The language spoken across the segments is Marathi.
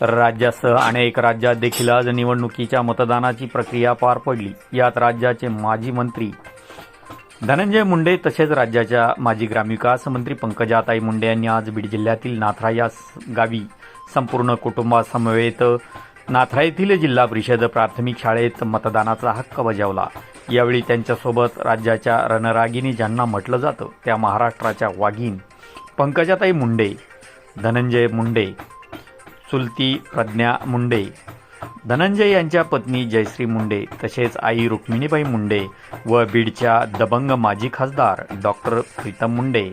तर राज्यासह अनेक राज्यात देखील आज निवडणुकीच्या मतदानाची प्रक्रिया पार पडली. यात राज्याचे माजी मंत्री धनंजय मुंडे तसेच राज्याच्या माजी ग्रामविकास मंत्री पंकजाताई मुंडे यांनी आज बीड जिल्ह्यातील नाथरा या स- गावी संपूर्ण कुटुंबासमवेत नाथरा येथील जिल्हा परिषद प्राथमिक शाळेत मतदानाचा हक्क बजावला. यावेळी त्यांच्यासोबत राज्याच्या रणरागिणी ज्यांना म्हटलं जातं त्या महाराष्ट्राच्या वाघीण पंकजाताई मुंडे धनंजय मुंडे चुलती प्रज्ञा मुंडे. धनंजय यांच्या पत्नी जयश्री मुंडे तसेच आई रुक्मिणीबाई मुंडे व बीडच्या दबंग माजी खासदार डॉक्टर प्रीतम मुंडे.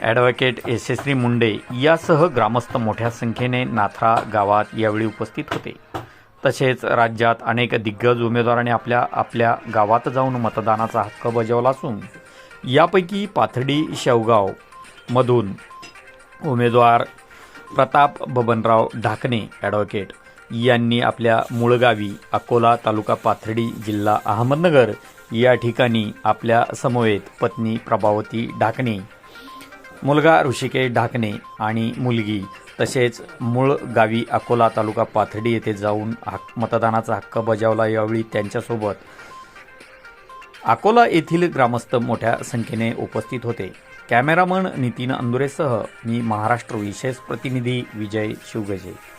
ॲडव्होकेट यशस्वी मुंडे यासह ग्रामस्थ मोठ्या संख्येने नाथरा गावात यावेळी उपस्थित होते. तसेच राज्यात अनेक दिग्गज उमेदवारांनी आपल्या आपल्या गावात जाऊन मतदानाचा हक्क बजावला असून यापैकी पाथर्डी शेवगाव मधून उमेदवार प्रताप बबनराव ढाकणे ॲडव्होकेट. यांनी आपल्या मूळ गावी अकोला तालुका पाथर्डी जिल्हा अहमदनगर या ठिकाणी आपल्या समवेत पत्नी प्रभावती ढाकणे मुलगा ऋषिकेश ढाकणे आणि मुलगी तसेच मूळ गावी अकोला तालुका पाथर्डी येथे जाऊन हक मतदानाचा हक्क बजावला यावेळी त्यांच्यासोबत अकोला येथील ग्रामस्थ मोठ्या संख्येने उपस्थित होते. कॅमेरामन नितीन अंदुरेसह मी महाराष्ट्र विशेष प्रतिनिधी विजय शिवगजे.